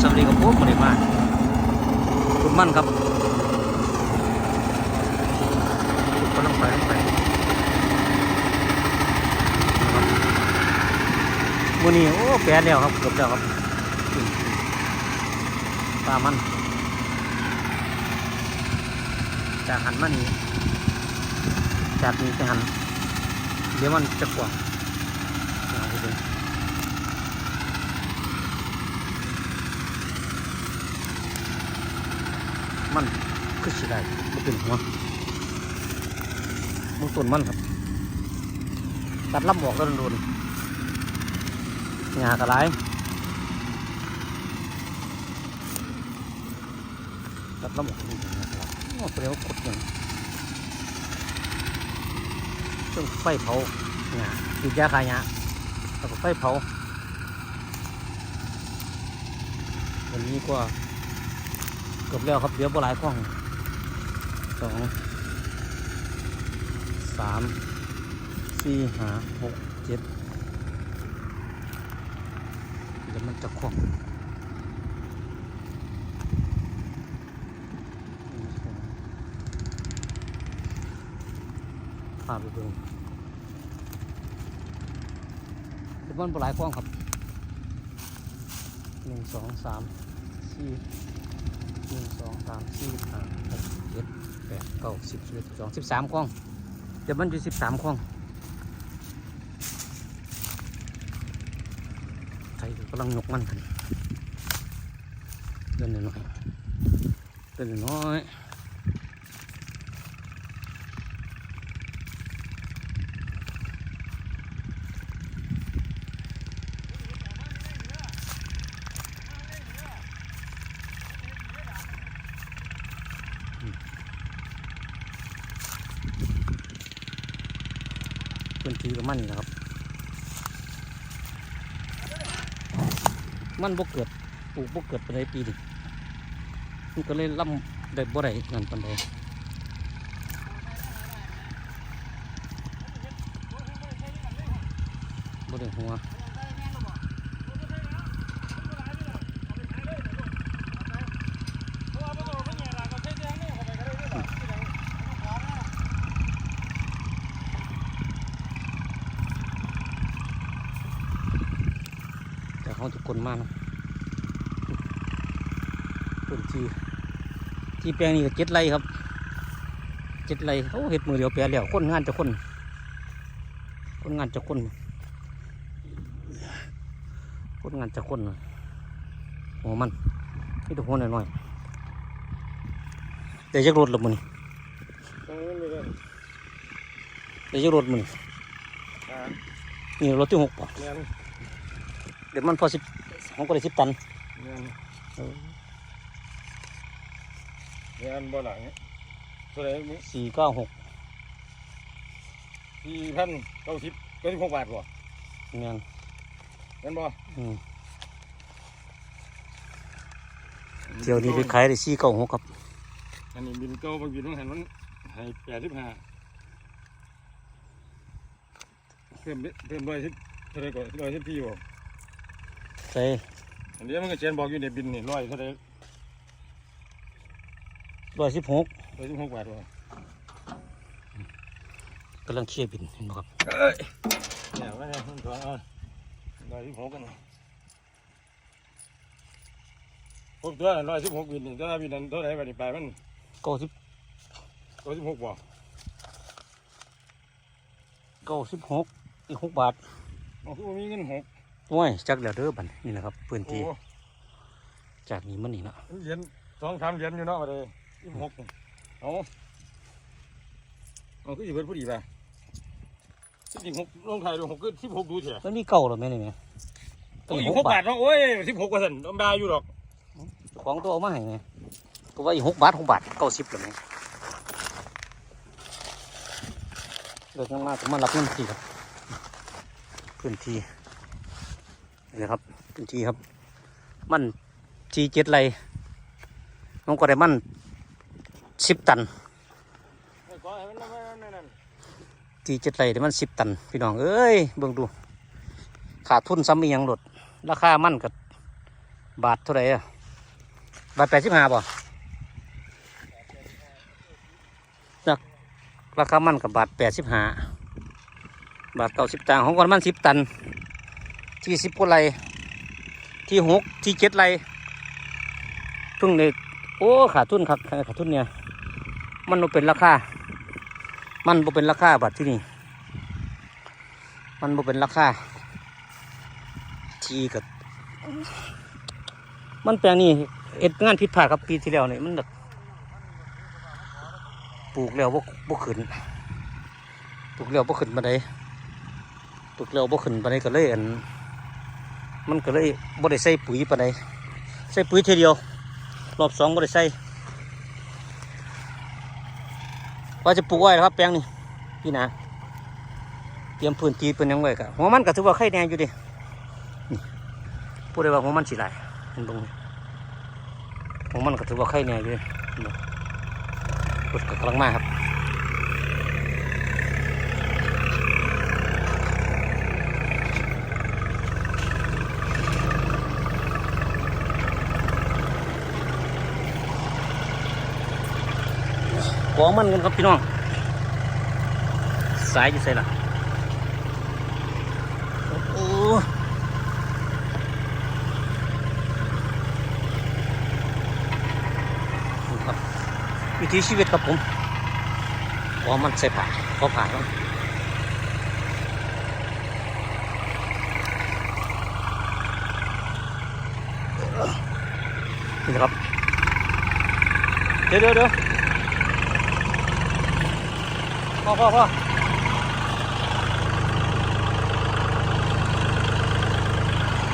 สวัสดีครับผมมาเลยมาคุณมั่นครับคุณกำลังไปกำลังไปมือนี้โอ้แปดแล้วครับเกือบแล้วครับปลามันจากหันมานี่จากนี้ไปหันเดี๋ยวมันจะกว่าอาไปดู มันคือสิได้ไม่เป็นหัวมันต้นมันครับ ตัดลำออกแล้วโดนหญ้ากระไรตัดลำออกนี่หญ้ากระไรโอ้เปรี้ยวกดอย่างเครื่องไฟเผาหญ้าติดยาคายหญ้าแล้วก็ไฟเผาวันนี้ก็ เกือบแล้วครับเดี๋ยวบ่หลายกล้องสองสามสี่ห้าหกเจ็ดเดี๋ยวมันจะคล่องพาไปดูเดี๋ยวมันบ่หลายกล้องครับหนึ่งสองสามสี่ งสองสามสี่ห้าหกเจ็ดแปดเก้าสิบสิบเอ็ดสิบสองสิบสามกล้องเดี๋ยวมันอยู่สิบสามคลองไทยกำลังยกมันกันเดินหน่อยเดินน้อย พื้นที่กับมันนะครับ มันบ่เกิดปลูกบ่เกิดปานใดปีนี้มันก็เลยล่ำได้บ่ได้นั่นปันใดบ่ได้หัวแต่เขาจะกลนมากนะพื้นที่ที่แปลงนี้ก็เจ็ดไร่ครับเจ็ดไร่เขาเห็ดมือเดียวแปลแล้วคนงานจะคนคนงานจะคนคนงานจะคนน่ะหัวมันนี่ตัวหัวหน่อยๆแต่ยักรถหลบมันตรงนี้นเลยแต่ยักรถมันอ่านี่รถที่หกป่ะ เนียนเดี๋ยวมันพอสิบของก็ได้สิบตันเนียนเออเนียนบ่หลังเท่าไหร่มึงสี่เก้าหกสี่พันเก้าสิบเก้าสิบหกบาทบ่งานเนียนบ่อืมเที่ยวนี้ไปขายได้สี่เก้าหกครับ อันนี้บินเก้าบางบินต้องหันมันให้แปดสิบห้าเพิ่มนิดเพิ่มร้อยสิบเท่าไหร่ก่อนร้อยสิบพี่บ่ ใส่อันนี้มันก็เขียนบอกอยู่ในบินนี่ร้อยเท่าไหร่ร้อยสิบหกร้อยสิบหกบาทบ่กำลังเคลียร์บินเห็นไหมครับเนี่ยว่าเนี่ยมันถอนเอาร้อยสิบหกกันผมตัวร้อยสิบหกบินนี่ถ้าบินนั้นเท่าไหร่บาทนี่ไปมันเก้าสิบร้อยสิบหกบ่เก้าสิบหกอีกหกบาทมันคือบ่มีเงินหก โอ้ยจักแล้วเด้อบัดนี่แหละครับพื้นโอ้ที่จากนี้มันนี่นะเหรียญสองสามเหรียญอยู่เนาะมาเลยยี่สิบหกเอาเอาคือสิเบิดผู้ดีป่ะสิบหกลงไทยดูหกคือสิบหกดูเถอะมันมีเก่าหรือไม่นี่แม่โอ้ยหกบาทเนาะโอ้ยสิบหกกว่าสันน้ำดาอยู่ดอกของตัวเอามาให้ไงก็ว่าอีกหกบาทหกบาทเก้าสิบหรือไงเลิกงานมาก็มารับเงินที่ครับพื้นที่ นะครับพื้นทีครับ มันทีเจ็ดไรน้องก็ได้มันสิบตันทีเจ็ดไรได้มันสิบตัน พี่น้องเอ้ยเบิ่งดู ขาดทุนซ้ำอีหยังหลดราคามันกับบาทเท่าไหร่อะบาทแปดสิบห้าบ่จากราคามันกับบาทแปดสิบห้าบาทเก้าสิบตังของกันมันสิบตัน ที่สิบกว่าไรที่หกที่เจ็ดไรเพิ่งเลยโอ้ขาดทุนครับขาดทุนเนี่ย มันเป็นราคา มันเป็นราคาบัตรที่นี่ มันเป็นราคาทีกับมันแปลงนี่เอ็ดงานผิดพลาดครับปีที่แล้วนี่มันแบบปลูกแล้วบ่บ่ขึ้นปลูกแล้วบ่ขึ้นมาได้ปลูกแล้วบ่ขึ้นมาได้ก็เลยอัน มันก็เลยบ่ได้ใส่ปุ๋ยปานใดใส่ปุ๋ยทีเดียว รอบสองบ่ได้ใส่ว่าจะปลูกไว้แล้วครับแปลงนี่พี่นาเตรียมพื้นที่เป็นยังไว้กะหัวมันก็ถือว่าไข่แดงอยู่ดีพูดได้ว่าหัวมันสีลายเห็นตรงนี้หัวมันก็ถือว่าไข่แดงอยู่ดินี่รถก็กำลังมาครับ กองมันกันครับพี่น้อง สายอยู่ใส่ละโอ้โหนี่ครับวิถีชีวิตครับผมกองมันใส่ผ่าขอผ่าครับนี่นะครับ เดี๋ยวเดี๋ยว พ่อพ่อพ่อ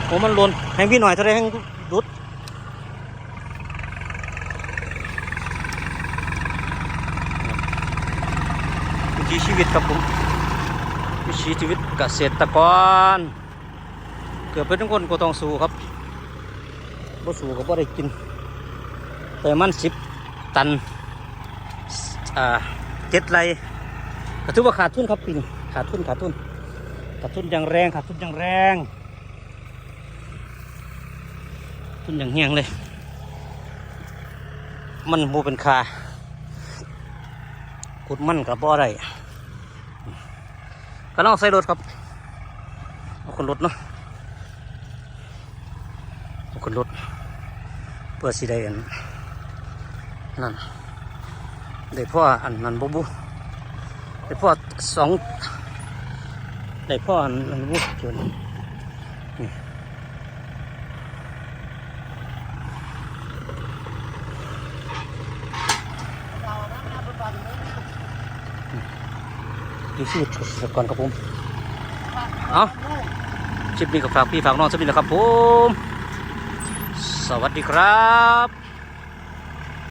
โอ้มันลนให้พี่หน่อยเท่าไรให้รุดวิถีชีวิตครับผมวิถีชีวิตเกษตรกร เกิดเป็นทุกคนก็ต้องสู้ครับบ่สู้ก็บ่ได้กิน แต่มันสิบตันอ่าเจ็ดไร ก็ถือว่าขาดทุนครับปีนี้ขาดทุนขาดทุนขาดทุนอย่างแรงขาดทุนอย่างแรง ทุนอย่างเฮียงเลย มันโมเป็นคาขุดมันกับบ่อไรก็ต้องใส่รถครับเอาคนรถเนาะเอาคนรถเพื่อสิได้อันนั่นได้พ่ออันนั้นบุบุ ได้พ่อสองได้พ่ออันอันวุ้จนนี่ดูชีวิตเกษตรกรครับผม เอาคลิปนี้ก็ฝากพี่ฝากน้องสมิธนะครับผม สวัสดีครับ